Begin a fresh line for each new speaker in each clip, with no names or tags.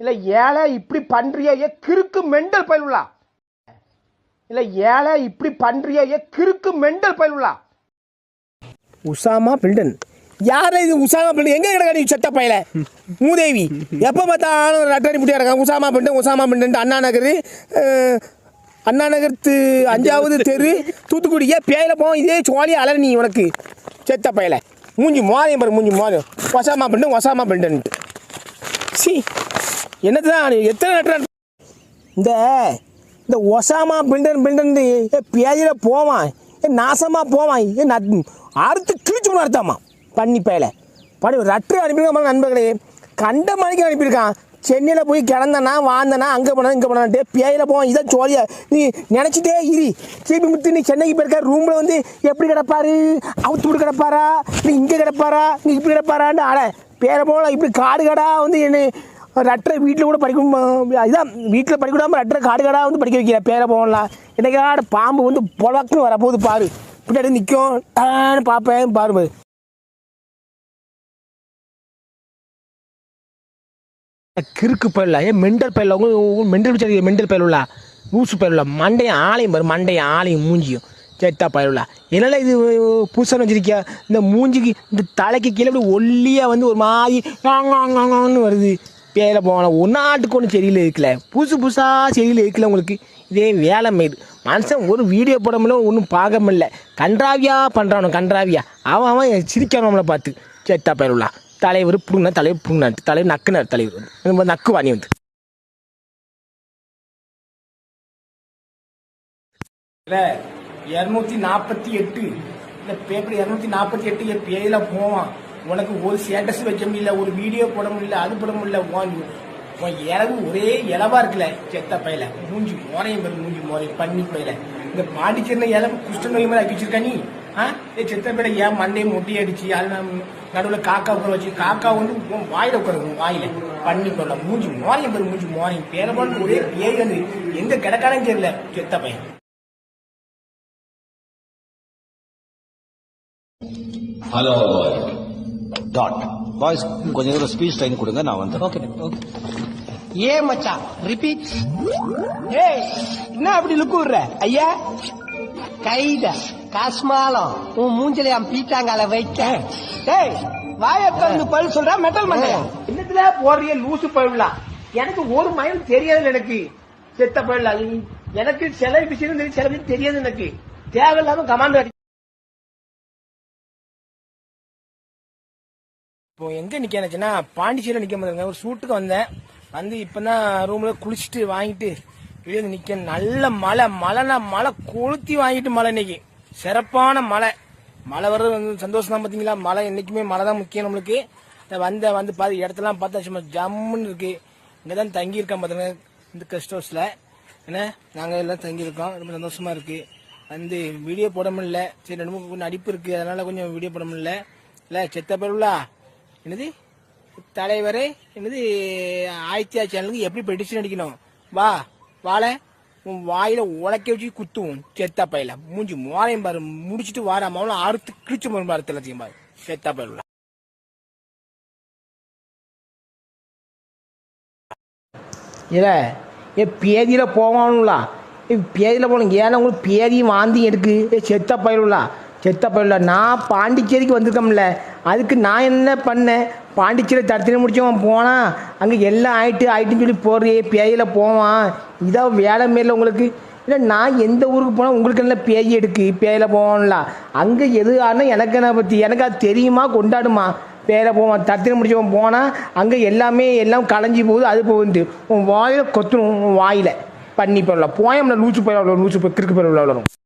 இல்லை ஏழை இப்படி பண்றியே ஏ கிறுக்கு மெண்டல் பயிலுலா. இல்லை ஏழை இப்படி பண்றியே ஏ கிறுக்கு மெண்டல் பயிலுலா. உசாமா பில்டன். யார் இது உசாமா பில்டன்? எங்க கிடக்க நீ செத்த பையல? மூதேவி. எப்போ பார்த்தாலும் ரட்டடி முட்டியா இருக்கான் உசாமா பில்டன் உசாமா பில்டன். அண்ணா நகர் அண்ணா நகர்த்து அஞ்சாவது தெரு தூத்துக்குடியே பேயில போ இதே சோழி அலர் நீ உனக்கு. செத்த பையல. மூஞ்சி மாறியம் பாரு மூஞ்சி மாறியம் ஒசாமா பில்டன் ஒசாமா பில்டன்ட்டு சி. என்னதான் எத்தனை லெட்டர் இந்த இந்த ஒசாமா பில்டன் பில்டன் பேஜில் போவான். ஏ நாசமாக போவான். ஏ நான் அறுத்து கிழிச்சு அறுத்தாமா பண்ணி பேல படி ரட்டு அனுப்பியிருக்கான் நண்பர்களே. கண்ட மணிக்கு அனுப்பியிருக்கான். சென்னையில் போய் கிடந்தனா வாழ்ந்தனா அங்கே போனா இங்கே போனான்ட்டு பேயில போவான். இதான் சோழியா நீ நினச்சிட்டே இரு. திருப்பி முத்து நீ சென்னைக்கு போயிருக்க ரூமில் வந்து எப்படி கிடப்பாரு? அவுத்து விட்டு கிடப்பாரா? நீ இங்கே கிடப்பாரா? நீ இப்படி கிடப்பாரான்னு ஆட பேரை போல இப்படி காடு கடா வந்து என்ன ரட்டரை வீட்டில் கூட படிக்க இதான் வீட்டில் படிக்க விடாமல் ரட்டரை காடு காடாக வந்து படிக்க வைக்கிற பேரை போகலாம். என்னைக்காட பாம்பு வந்து பொழக்குன்னு வரப்போகுது பாரு. பின்னாடி நிற்கும் டான்னு பார்ப்பேன் பாரு பாரு. கிறுக்கு பயில ஏன் மெண்டல் பயில உங்க மெண்டல் பிடிச்சது மெண்டல் பயிலுள்ள லூசு பயிலுள்ள மண்டையும் ஆலையும் பாரு மண்டையும் ஆலையும் மூஞ்சியும். சேத்தா பயிலுள்ள என்னால் இது புதுசாக வச்சிருக்கியா? இந்த மூஞ்சிக்கு இந்த தலைக்கு கீழே அப்படி ஒல்லியாக வந்து ஒரு மாதிரி வருது. பேர போகலாம் ஒன்னாட்டுக்கு ஒன்று சரியில் இருக்கல புதுசு புதுசாக செடியில் இருக்கல உங்களுக்கு. இதே வேலை மேடு. மனுஷன் ஒரு வீடியோ போட முடியல ஒன்றும் பார்க்க முடியல. கன்றாவியா பண்ணுறானோ கன்றாவியா. அவன் அவன் சிரிக்கான் நம்மளை பார்த்து. சேத்தா பயிலுள்ள தலைவர் புடுங்கினா தலைவர் புடுங்கினாட்டு தலைவர் நக்குனார் தலைவர் வந்து. இந்த மாதிரி நக்கு வாணி வந்து இரநூத்தி நாற்பத்தி எட்டு. இந்த பேப்பர் இரநூத்தி நாற்பத்தி எட்டு என் பேயில போவான். உனக்கு ஒரு ஸ்டேட்டஸ் வைக்க முடியல ஒரு வீடியோ போட முடியல அது போட முடியல வாங்கி உன் இறகு ஒரே இலவா இருக்குல்ல செத்த பையில. மூஞ்சி மோரையும் பெரு மூஞ்சி மோரையும் பண்ணி பையில. இந்த பாண்டிச்சேரியில இலவு குஷ்ட நோய் மாதிரி ஆக்கி நீ? ஆ? ஏ செத்த பையில ஏன் மண்டையை முட்டி அடிச்சு அது நடுவில் காக்கா உட்கார வச்சு காக்கா வந்து உன் வாயில உட்காரு உன் வாயில. பண்ணி போடல மூஞ்சி மோரையும் பெரு மூஞ்சி மோரையும். பேர ஒரே பேய் வந்து எங்க கிடக்கானு தெரியல செத்த பையன்.
ஹலோ டாட் பாய்ஸ் கொஞ்சம் நேரம் ஸ்பீச் டைம் கொடுங்க நான் வந்து
ஓகே ஓகே ஏ மச்சான் ரிப்பீட் ஏய் என்ன அப்படி லுக்கு விடுற? ஐயா கைத காஸ்மாலம். உன் மூஞ்சில என் பீட்டாங்கால வைக்க. ஏய் வாய திறந்து பல் சொல்றா மெட்டல் மண்டைய என்னத்துல போடுறிய லூசு பயிலாம் எனக்கு ஒரு மயம் தெரியாது எனக்கு. செத்த பயிலா எனக்கு சில விஷயம் தெரியும் சில விஷயம் தெரியாது எனக்கு. தேவையில்லாம கமாண்ட் இப்போ எங்க நிக்கணுச்சுன்னா பாண்டிச்சேரியில் நிக்க முடியுங்க ஒரு ஷூட்டுக்கு வந்தேன். வந்து இப்பதான் ரூம்ல குளிச்சுட்டு வாங்கிட்டு வெளியே வந்து நிக்க நல்ல மழை மழைனா மழை கொளுத்தி வாங்கிட்டு மழை இன்னைக்கு. சிறப்பான மழை. மழை வர்றது வந்து சந்தோஷம் தான் பாத்தீங்களா? மழை என்னைக்குமே மழை தான் முக்கியம் நம்மளுக்கு. வந்த வந்து பார்த்து இடத்தெல்லாம் பார்த்தா சும்மா ஜம்முன்னு இருக்கு. இங்கே தான் தங்கி இருக்கேன் இந்த கெஸ்ட் ஹவுஸ்ல என்ன? நாங்க எல்லாம் தங்கி இருக்கோம் ரொம்ப சந்தோஷமா இருக்கு. வந்து வீடியோ போட முடியல. சரி ரெண்டு மூணு கொஞ்சம் அடிப்பு இருக்கு. அதனால கொஞ்சம் வீடியோ போட முடியல. இல்ல செத்த பேருலா என்னது? தலைவரே என்னது ஆயிரத்தி சேனலுக்கு எப்படி பெடிஷன் அடிக்கணும்? வா வாழ. உன் வாயில உலக்க வச்சு குத்துவோம். செத்தா பையில. மூஞ்சி மோரையும் பாரு. முடிச்சிட்டு வாராம அறுத்து கிழிச்சு மரம் பாரு எல்லாத்தையும் பாரு. செத்தா பயில இல்ல ஏ பேதியில் போவானுங்களா? ஏ பேதியில் போகணும் ஏன்னா உங்களுக்கு பேதியும் வாந்தி எடுக்கு செத்த பயிலுலா செத்த பயிலுலா நான் பாண்டிச்சேரிக்கு வந்திருக்கோம்ல அதுக்கு நான் என்ன பண்ணேன் பாண்டிச்சேரி தடுத்து முடிச்சவன் போனான் அங்கே எல்லாம் ஆயிட்டு ஆயிட்டுன்னு சொல்லி போறியே பேயில் போவான். இதான் வேலை மேல உங்களுக்கு. இல்லை நான் எந்த ஊருக்கு போனால் உங்களுக்கு என்ன பேய் எடுக்கு பேயில் போவோம்ல. அங்கே எது ஆனால் எனக்கு என்ன பற்றி எனக்கு அது தெரியுமா? கொண்டாடுமா? பேரை போவான் தத்திர முடிச்சவன் போனால் அங்கே எல்லாமே எல்லாம் களைஞ்சி போகுது அது போகுது. உன் வாயில் கொத்தணும் உன் வாயில். பண்ணி போயிடலாம் போயம்ல லூச்சு போயிடலாம் லூச்சு போய் கிறுக்கு போய்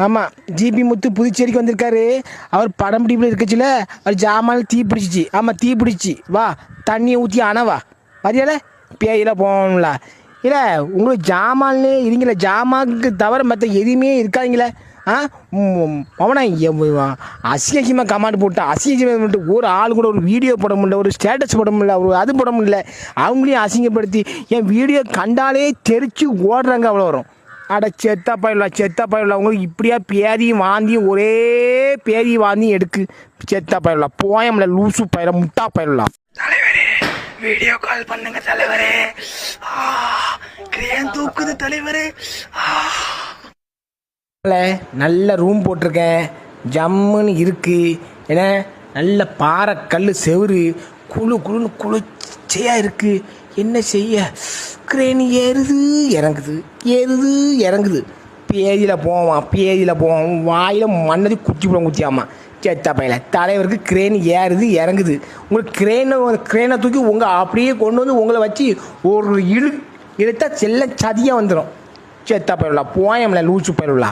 ஆமாம் ஜிபி முத்து புதுச்சேரிக்கு வந்திருக்காரு. அவர் படம் பிடிப்பில் இருக்கச்சுல அவர் ஜாமான் தீ பிடிச்சிச்சு. ஆமாம் தீ பிடிச்சி. வா தண்ணியை ஊற்றி அணவா. வரியால பேயில போகணும்ல இல்லை உங்களுக்கு ஜாமான்லே இருங்கள ஜாமானுக்கு தவிர மற்ற எதுவுமே இருக்காதுங்களே ஆ? அவனா அசிங்கமாக கமாண்ட் போட்டு அசிங்கமாக ஒரு ஆள் கூட ஒரு வீடியோ போட முடியல ஒரு ஸ்டேட்டஸ் போட முடியல ஒரு அது போட முடியல. அவங்களையும் அசிங்கப்படுத்தி என் வீடியோ கண்டாலே தெரிச்சு ஓடுறாங்க அவ்வளோ வரும். அட செத்தா பயில செத்தா பயில உங்களுக்கு இப்படியா பேதியும் வாந்தியும் ஒரே பேதி வாந்தியும் எடுக்கு. செத்தா பயில போயம்ல லூசு பயில முட்டா பயிலாம்
தலைவரே வீடியோ கால் பண்ணுங்க தலைவரே. ஆ, கிரேன் தூக்குது தலைவரே.
நல்ல ரூம் போட்டிருக்கேன். ஜம்முன்னு இருக்கு. ஏன்னா நல்ல பாறை கல் செவுரு. குழு குழுன்னு குளிர்ச்சியா இருக்கு. என்ன செய்ய? கிரேன் ஏறுது இறங்குது ஏறுது இறங்குது. பேதியில் போவான் பேதியில் போவான். வாயில் மண்ணதி குச்சி போட குச்சியாமா. செத்த பையில. தலைவருக்கு கிரேன் ஏறுது இறங்குது. உங்களுக்கு கிரேனை கிரேனை தூக்கி உங்கள் அப்படியே கொண்டு வந்து உங்களை வச்சு ஒரு இழு இழுத்தா செல்ல சதியாக வந்துடும் செத்த பயிலுலா போயம்ல லூச்சு பயிலுலா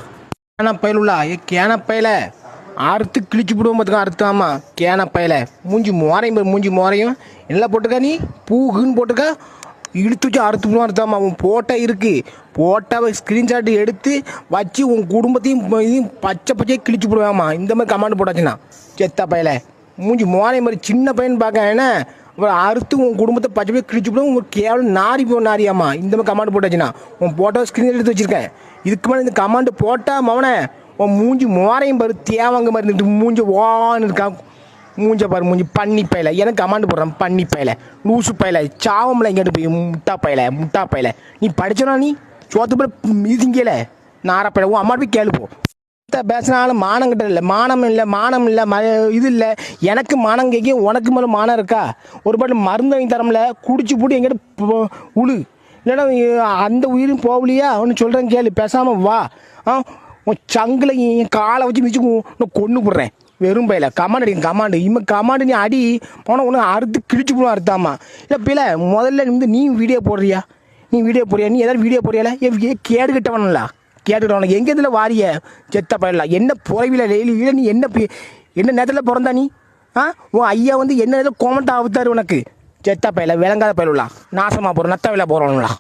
கேன பயிலுலா ஏ கேன பயில. அறுத்து கிழிச்சு விடுவோம் பார்த்துக்க அறுத்தாமா கேன பயில. மூஞ்சி மோரையும் மூஞ்சி மோரையும். என்ன போட்டுக்கா நீ? பூகுன்னு போட்டுக்கா. இழுத்து வச்சு அறுத்து விடுவோம் அறுத்தாமா உன் போட்டோ இருக்கு. போட்டோவை ஸ்க்ரீன்ஷாட் எடுத்து வச்சு உன் குடும்பத்தையும் இதையும் பச்சை பச்சையை கிழிச்சு விடுவாமா இந்த மாதிரி கமாண்ட் போட்டாச்சுன்னா. செத்தா பையல. மூஞ்சி மோனை மாதிரி சின்ன பையன் பார்க்க என்ன? அப்புறம் அறுத்து உன் குடும்பத்தை பச்சை போய் கிழிச்சு விடும் உங்களுக்கு கேவலம் நாரி போ நாரியாமா இந்த மாதிரி கமாண்ட் போட்டாச்சுன்னா. உன் போட்டோ ஸ்க்ரீன் எடுத்து வச்சிருக்கேன். இதுக்கு மேலே இந்த கமாண்ட் போட்டா மவனே உன் மூஞ்சி மோரையும் பாரு தேவாங்க மாதிரி இருந்துட்டு மூஞ்சி ஓன்னு இருக்கா மூஞ்ச பாரு மூஞ்சி பண்ணி பையல. எனக்கு கமாண்ட் போடுறான் பண்ணி பையல. லூசு பையல. சாவம்ல எங்கிட்ட போய் முட்டா பையல முட்டா பையல. நீ படிச்சனா நீ? சோத்து போல மீதிங்கல. நார உன் அம்மா போய் கேளுப்போம் பேசினாலும் மானம் கிட்ட இல்லை. மானம் இல்லை மானம் இல்லை ம இது இல்லை. எனக்கு மானம் கேட்க உனக்கு மேலே மானம் இருக்கா? ஒரு பாட்டு மருந்து வாங்கி தரம்ல. குடிச்சு போட்டு எங்கிட்ட உழு. இல்லைன்னா அந்த உயிரும் போகலையா? ஒன்று சொல்கிறேன் கேளு. பேசாமல் வா. ஆ? உன் சங்கில் என் காலை வச்சு மிச்சு நான் கொண்டு போடுறேன். வெறும் பையில கமாண்ட் அடி கமாண்டு. இம்ம கமாண்டு நீ அடி. போனால் உனக்கு அறுத்து கிழிச்சு போடுவோம் அறுத்தாமா இல்லை பிள்ளை முதல்ல வந்து நீ வீடியோ போடுறியா? நீ வீடியோ போடுறியா? நீ ஏதாவது வீடியோ போடுறியால? ஏ கேடு கிட்டவனங்களா கேட்டுக்கிட்டவன எங்கே இதில் வாரிய? செத்த பயிரலாம் என்ன புறவில இல்லை நீ என்ன என்ன நேரத்தில் பிறந்தா நீ? ஆ? உன் ஐயா வந்து என்ன நேரத்தில் கோமெண்ட் ஆகுத்தாரு உனக்கு. செத்த பயில விளங்காத பயிலுலாம் நாசமாக போகிறோம் நத்த விலை போகிறோம்லாம்